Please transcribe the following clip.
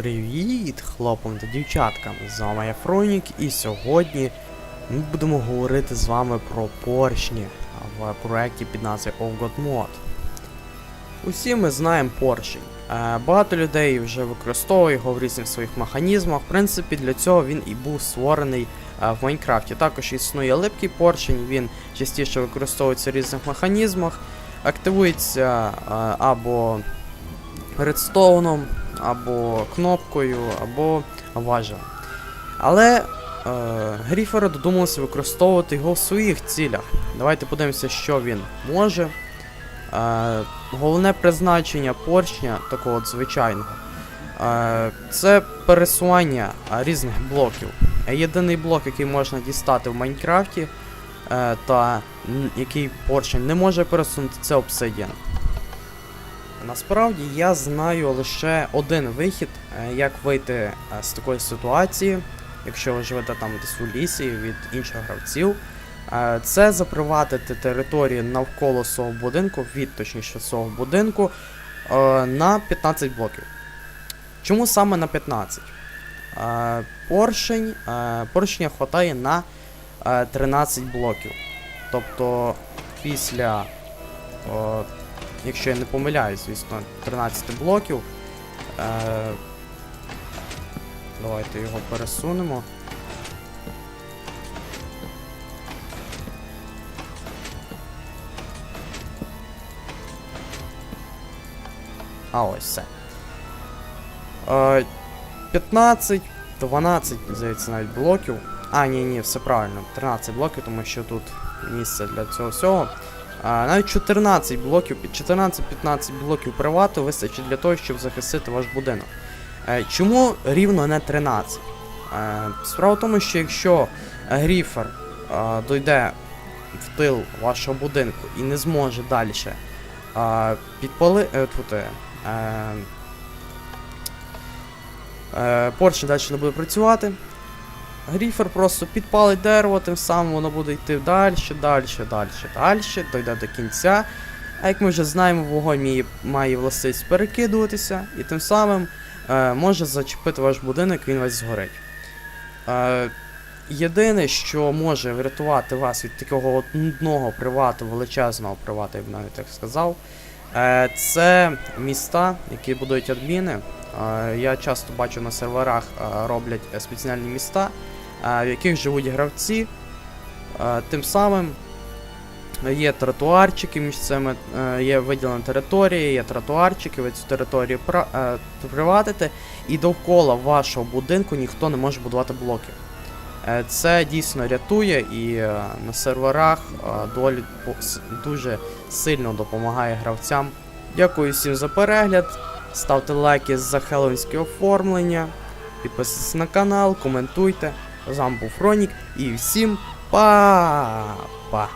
Привіт, хлопам та дівчаткам! З вами я Фронік, і сьогодні ми будемо говорити з вами про поршні в проєкті під назвою Mod. Усі ми знаємо поршень. Е, Багато людей вже використовує його в різних своїх механізмах. В принципі, для цього він і був створений е, в Майнкрафті. Також існує липкий поршень, він частіше використовується в різних механізмах, активується е, або редстоуном, або кнопкою, або важелем. Але е, Гріфери додумалися використовувати його в своїх цілях. Давайте подивимося, що він може. Е, головне призначення поршня, такого звичайного, е, це пересування різних блоків. Єдиний блок, який можна дістати в Майнкрафті, е, та який поршень не може пересунути, це обсидіан. Насправді я знаю лише один вихід, е, як вийти е, з такої ситуації, якщо ви живете там десь у лісі від інших гравців. Е, Це заприватити територію навколо свого будинку, від точніше свого будинку, на 15 блоків. Чому саме на 15? Е, Поршень, поршня хватає на е, 13 блоків. Тобто після якщо я не помиляюсь, звісно, 13 блоків. Е, давайте його пересунемо. А ось все. Е, 15, 12, здається, навіть блоків. А, ні, ні, все правильно. 13 блоків, тому що тут місце для цього всього. Навіть 14 блоків, 14-15 блоків привату вистачить для того, щоб захистити ваш будинок. Е, чому рівно не 13? Е, справа в тому, що якщо гріфер е, дойде в тил вашого будинку і не зможе далі е, підпали. Тут, е, далі не буде працювати. Гріфер просто підпалить дерево, тим самим воно буде йти далі, далі, далі, далі, дойде до кінця. А як ми вже знаємо, вогонь має, властивість перекидуватися, і тим самим е, може зачепити ваш будинок, він весь згорить. Е, єдине, що може врятувати вас від такого нудного привату, величезного привату, я б навіть так сказав, е, це міста, які будують адміни. Е, я часто бачу на серверах е, роблять спеціальні міста, в яких живуть гравці. Тим самим є тротуарчики між цими, є виділена територія, є тротуарчики, ви цю територію приватите, і довкола вашого будинку ніхто не може будувати блоки. Е, Це дійсно рятує і е, на серверах е, долі дуже сильно допомагає гравцям. Дякую всім за перегляд. Ставте лайки за хеллоуінське оформлення. Підписуйтесь на канал, коментуйте. З вами був Фронік і всім па-па!